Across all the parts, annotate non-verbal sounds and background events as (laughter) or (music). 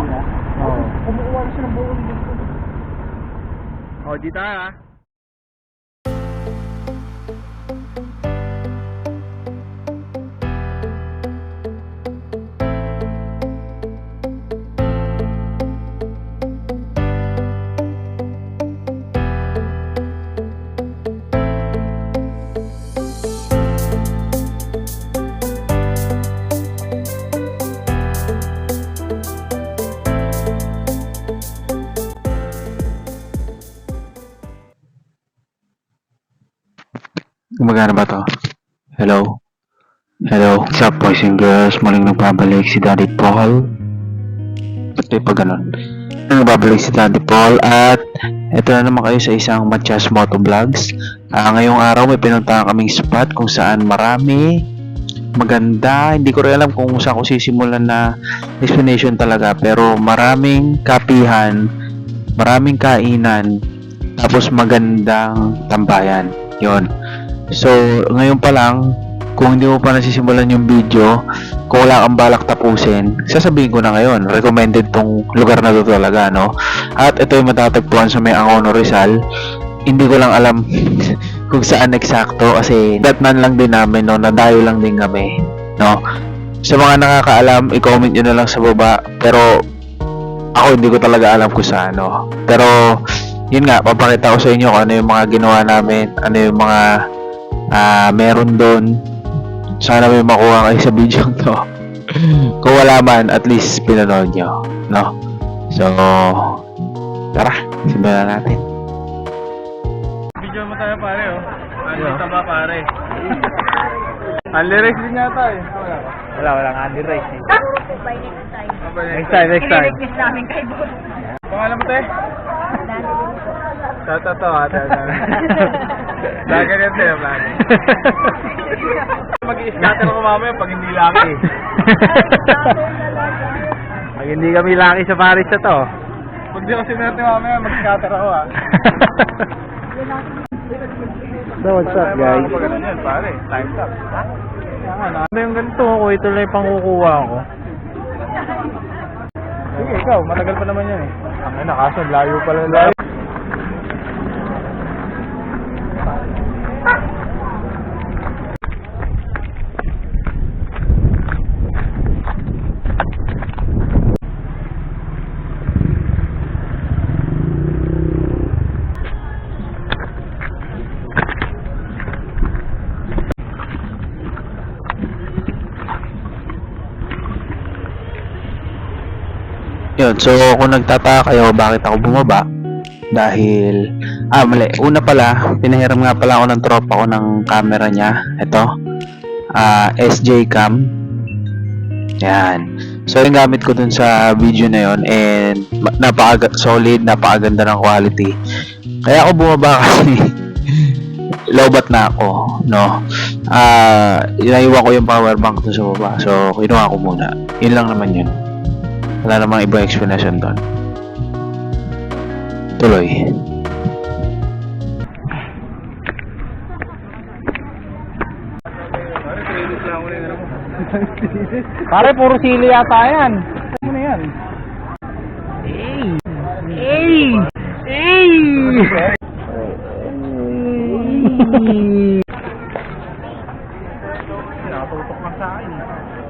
Oo. Oh. Kumukuha na siya ng buong dito. Oh, dito ha. Ah. Gumagana ba to? Hello? Hello? What's up boys and girls? Muling nagbabalik si Daddy Paul. Ba't may pa ganun? Nagbabalik si Daddy Paul at eto na naman kayo sa isang Matias Moto Vlogs. Ah, ngayong araw may pinuntahan kaming spot kung saan marami maganda. Hindi ko rin alam kung saan ko sisimulan na explanation talaga pero maraming kapihan, maraming kainan, tapos magandang tambayan. Yon. So, ngayon pa lang, kung hindi mo pa nasisimulan yung video, kung wala kang balak tapusin, sasabihin ko na ngayon, recommended tong lugar na to talaga, no? At ito yung matatagpuan sa may Angono Rizal. Hindi ko lang alam (laughs) kung saan eksakto kasi datnan lang din namin, no? Nadayo lang din kami, no? Sa mga nakakaalam, i-comment nyo na lang sa baba. Pero, ako hindi ko talaga alam kung saan, no? Pero, yun nga, papakita ko sa inyo kung ano yung mga ginawa namin, ano yung mga ah meron doon. Sana may makuha kayo sa video (laughs) to. kung wala man, at least pinanood nyo, no? So, tara, simulan natin. Video mo tayo pare oh. Ano taba pare? (laughs) Unli race din yata eh. Wala. Wala, Andy Rice eh. By next time. Next time, next time. I-request namin kay Boss. Pangalan mo te? Dali. Sa to ha. (laughs) Lager yan sa'yo, lager. Mag-i-scatter ko mamaya pag hindi laki. Pag hindi kami lucky sa Paris na to. Pag di ko sinerte mamaya, mag-scatter ako ha. So, what's up guys? Pag ano yan, pare. Time's up. Ano yung ganito ako? Ito lang yung pangkukuha ko. Sige, ikaw. Matagal pa naman yan eh. Ang ina, kaso layo pala layo. Yun, so kung nagtataka kayo bakit ako bumaba, dahil, ah mali, una pala, pinahiram nga pala ako ng tropa ko ng camera niya, ito, ah SJ Cam, yan. So yung gamit ko dun sa video na yon and napaka solid, napakaganda ng quality. Kaya ako bumaba (laughs) kasi lobat na ako, no? Ah, inaiwan ko yung power bank dun sa baba. So, kinuha ko muna. Yun lang naman yun. Wala namang ibang explanation doon. Tuloy. Pare, ano puro sili yata yan. Ano na yan? Hey! Hey! Hey! Nakatutok lang sa akin.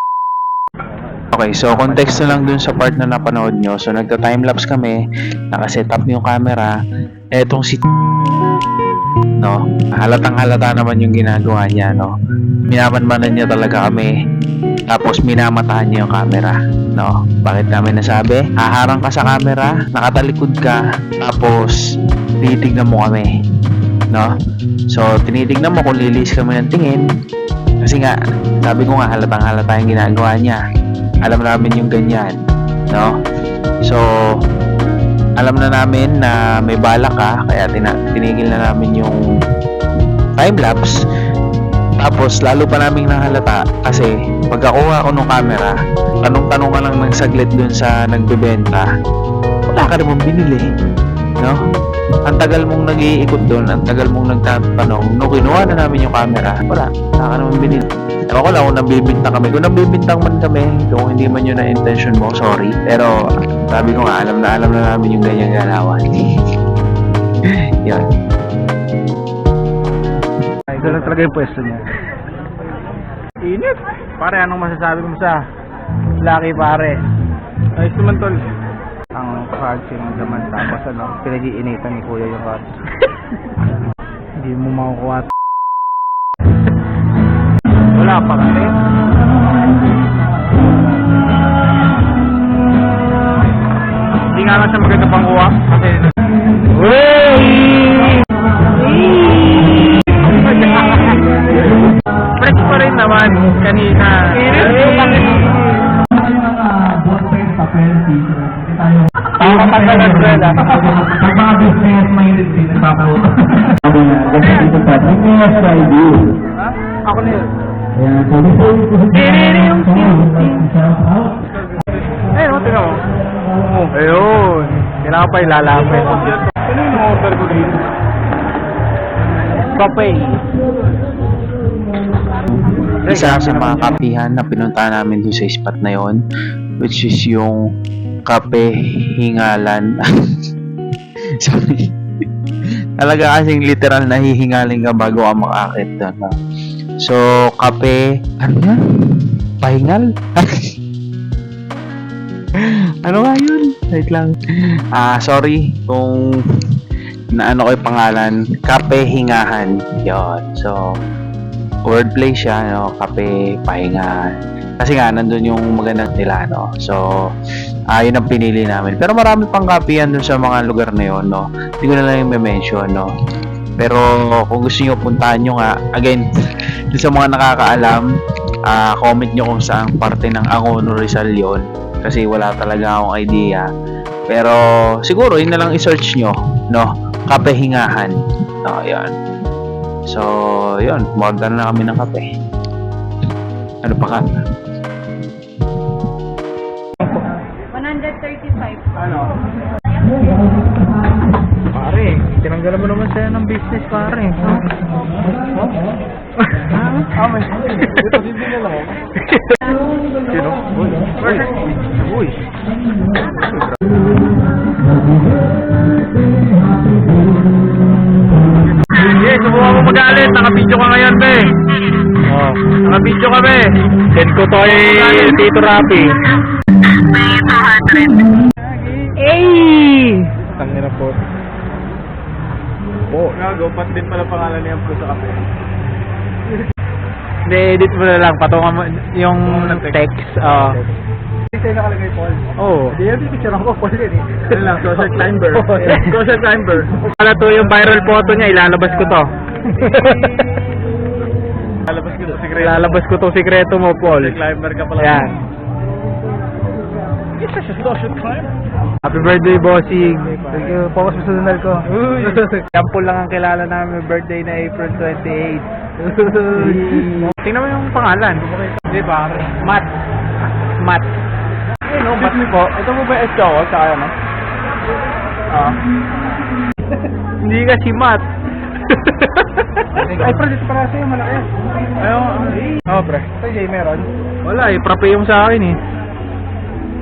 Okay, so context na lang dun sa part na napanood nyo. So nagta-timelapse kami, nakaset up yung camera. Etong si no, halatang halata naman yung ginagawa niya, no. Minamanmanan niya talaga kami. Tapos minamatahan niya yung camera, no. Bakit namin nasabi? Haharang ka sa camera, nakatalikod ka, tapos titignan mo kami, no. So tinitignan mo kung lilis kami ng tingin. Kasi nga, sabi ko nga halatang halata yung ginagawa niya alam namin yung ganyan, no? So, alam na namin na may balak ka, kaya tinigil na namin yung time-lapse. Tapos, lalo pa naming nahalata kasi pagkakuha ko ng camera, tanong-tanong ka lang ng saglit dun sa nagbebenta, wala ka namang binili. No? Ang tagal mong nag-iikot doon, ang tagal mong nagtatanong, nung kinuha na namin yung camera, wala, wala ka naman binili. Ewan ko lang kung nabibintang kami. Kung nabibintang man kami, kung hindi man yun na intention mo, sorry. Pero, sabi ko nga, alam na alam na namin yung ganyang galawan. (laughs) Yan. Ito lang talaga yung pwesto niya. Init! Pare, anong masasabi mo sa Lucky pare? Ayos naman tol. Ang cards yung naman tapos ano, pinag-iinitan ni kuya yung cards. (laughs) Hindi mo makukuha. Wala pa kasi. Hindi nga lang siya maganda pang kuha kasi Fresh pa rin naman kanina. Tama pa sa nagwela. Pag mga business minded din, nagpapautang. Ganyan dito sa business ID. Ako na yun. Ayan, so before we proceed, shout out. Ayun, oh, tingnan mo. Ayun. Kailangan pa ilalapit. Ano yung order ko dito? Papay. Isa sa mga kapihan na pinunta namin doon sa spot na yon which is yung kape hingalan. (laughs) Sorry. Talaga kasing literal na hihingalin ka bago ka makakit doon. no? So, kape, ano yan? Pahingal? (laughs) ano nga yun? Wait lang. Ah, sorry kung naano ko yung pangalan. Kape hingahan. Yon. So, wordplay siya, no? Kape, pahinga. Kasi nga, nandun yung magandang nila, no? So, yun ang pinili namin. Pero marami pang kape yan dun sa mga lugar na yun, no? Hindi ko na lang yung mention, no? Pero kung gusto nyo, puntahan nyo nga. Again, (laughs) sa mga nakakaalam, ah, comment nyo kung saan parte ng Angono Rizal yun. Kasi wala talaga akong idea. Pero siguro, yun na lang i-search nyo, no? Kapehingahan. No, yun. So, yun. Order na kami ng kape. Ano pa ka? 135. Ano? Pare, tinanggalan mo naman sa'yo ng business, pare. Ah, may Ito, bibili lang ako. Sino? Uy. Uy. Sige, subukan mo magalit. Naka-video ka ngayon, be. Oh, naka-video ka, be. Send ko to kay Tito Rapi. Hey! Tangina po. Oh, gago, pat din pala pangalan niya po sa kape. Hindi, edit mo na lang. Patungan mo yung text. Oh. Hindi tayo nakalagay, Paul. Oh. Hindi yan, picture ako, Paul yan eh. Ano lang, social climber. social climber. Wala to yung viral photo niya, ilalabas ko to. (laughs) Lalabas ko tong sikreto mo, Paul. Climber ka pala. Yan. Isa siya social climber. Happy birthday, bossing. Thank you. Focus mo sa sunal ko. Yampol (laughs) lang ang kilala namin. Birthday na April 28. Tingnan mo yung pangalan. Hindi ba? Matt. Matt. Eh, no, me po. Ito mo ba yung Echo? Sa ano? Ah. Hindi ka si Matt. (laughs) Ay, pre, dito para sa'yo, malaki. Ayun, eh. Oh, pre. Ito, Jay, meron. Wala eh. Prop yung sa akin eh.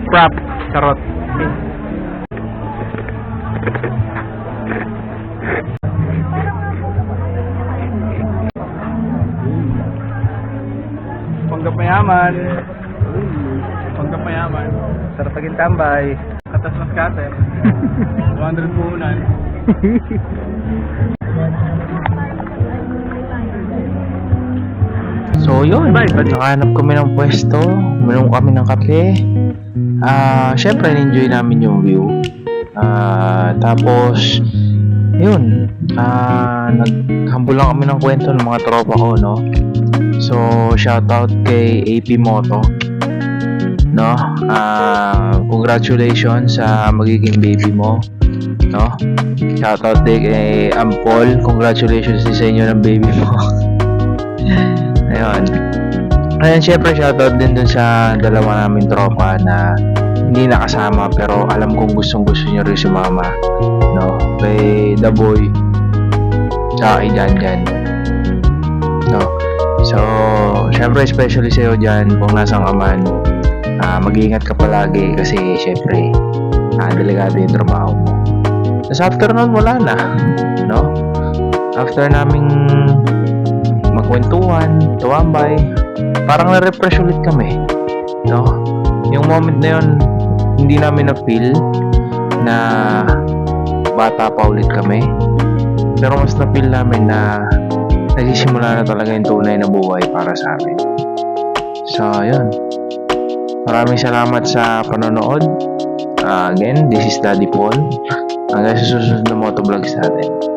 Prop. Charot. Panggap mayaman. Panggap mayaman. Sarap paging tambay. Katas mas kater. 200 puhunan. So, yun. Nakahanap kami ng pwesto. Uminom kami ng kape. Ah, syempre, enjoy namin yung view. Ah, tapos, yun. Ah, naghambol lang kami ng kwento ng mga tropa ko, no? So, shoutout kay AP Moto. no? Ah, congratulations sa magiging baby mo, no? Shoutout din kay Ampol. Congratulations din sa inyo ng baby mo. (laughs) Ayun. Ayun, syempre shoutout din dun sa dalawa namin tropa na hindi nakasama pero alam kong gustong gusto nyo rin si mama. No? Kay The Boy. Tsaka kay Jan Jan. No? So, syempre especially sa'yo dyan kung nasang ka man. ah, mag-iingat ka palagi kasi syempre ah, delikado yung trabaho mo. Tapos after nun, wala na. No? After naming magkwentuhan, tuwambay, parang na-refresh ulit kami. No? Yung moment na yun, hindi namin na-feel na bata pa ulit kami. Pero mas na-feel namin na nagsisimula na talaga yung tunay na buhay para sa amin. So, yun. Maraming salamat sa panonood. Ah, again, this is Daddy Paul. Hanggang sa susunod na motovlogs natin.